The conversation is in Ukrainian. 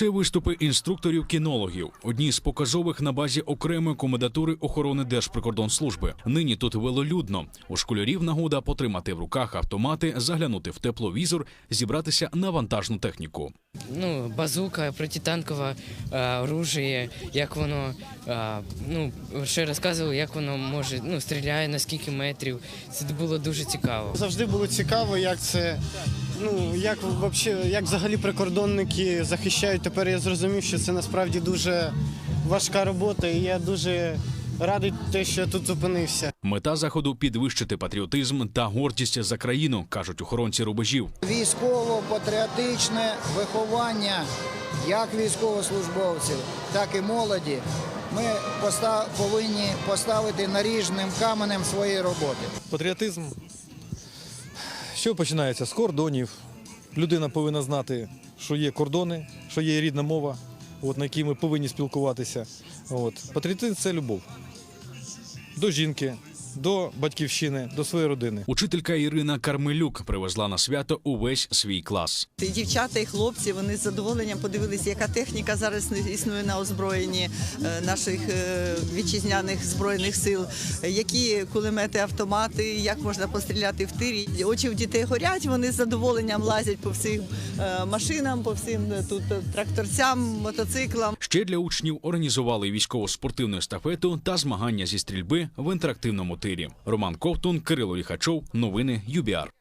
Це виступи інструкторів-кінологів, одні з показових на базі окремої комендатури охорони Держприкордонслужби. Нині тут велолюдно. У школярів нагода потримати в руках автомати, заглянути в тепловізор, зібратися на вантажну техніку. ну, базука, протитанкове е, оружие, як воно, е, ну, ще розказували, як воно може, ну, стріляє, на скільки метрів. Це було дуже цікаво. Завжди було цікаво, як це. Ну як вообще, як взагалі прикордонники захищають. Тепер я зрозумів, що це насправді дуже важка робота, і я дуже радий те, що я тут зупинився. Мета заходу підвищити патріотизм та гордість за країну, кажуть охоронці рубежів. військово-патріотичне виховання як військовослужбовців, так і молоді. Ми поста- повинні поставити наріжним каменем своєї роботи. Патріотизм, що починається з кордонів. Людина повинна знати, що є кордони, що є рідна мова, от, на якій ми повинні спілкуватися. От. Патріотизм це любов до жінки, до батьківщини, до своєї родини. Учителька Ірина Кармелюк привезла на свято увесь свій клас. І дівчата і хлопці вони з задоволенням подивилися, яка техніка зараз існує на озброєнні е, наших е, вітчизняних збройних сил, які кулемети, автомати, як можна постріляти в тирі. Очі в дітей горять. Вони з задоволенням лазять по всім е, машинам, по всім тут тракторцям, мотоциклам. Ще для учнів організували військово-спортивну естафету та змагання зі стрільби в інтерактивному тирі. Роман Ковтун, Кирило Ліхачов. Новини ЮБІАР.